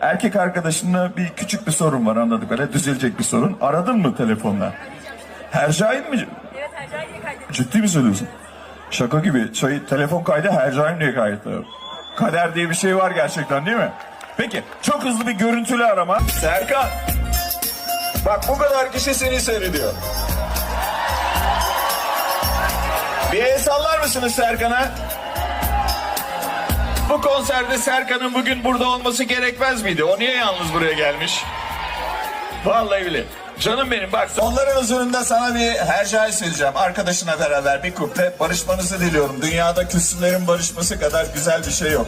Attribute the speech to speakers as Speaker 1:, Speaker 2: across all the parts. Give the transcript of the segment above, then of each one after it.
Speaker 1: Erkek arkadaşınla bir küçük bir sorun var anladık öyle düzelecek bir sorun. Aradın mı telefonla? Hercai'nin mi?
Speaker 2: Evet Hercai diye kaydettim.
Speaker 1: Ciddi mi söylüyorsun? Şaka gibi. Şey, telefon kaydı Hercai'nin diye kayıtlı. Kader diye bir şey var gerçekten değil mi? Peki çok hızlı bir görüntülü arama. Serkan. Bak bu kadar kişi seni seyrediyor. Bir el sallar mısınız Serkan'a? Bu konserde Serkan'ın bugün burada olması gerekmez miydi? O niye yalnız buraya gelmiş? Vallahi bile. Canım benim bak. Onların huzurunda sana bir hercai söyleyeceğim. Arkadaşına beraber bir kuple barışmanızı diliyorum. Dünyada küslülerin barışması kadar güzel bir şey yok.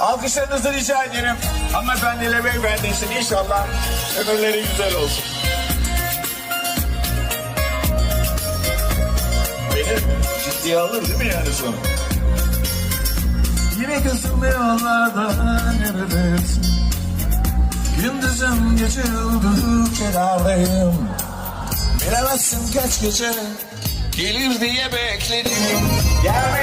Speaker 1: Alkışlarınızı rica ederim. Hanımefendiyle beyefendi için inşallah ömürleri güzel olsun. Beni ciddiye alır değil mi yani sonu? Yine kızıllı yollarda neredesin? Gündüzüm gece yıldızı kenardayım Bilemezsin kaç gece Gelir diye bekledim ardına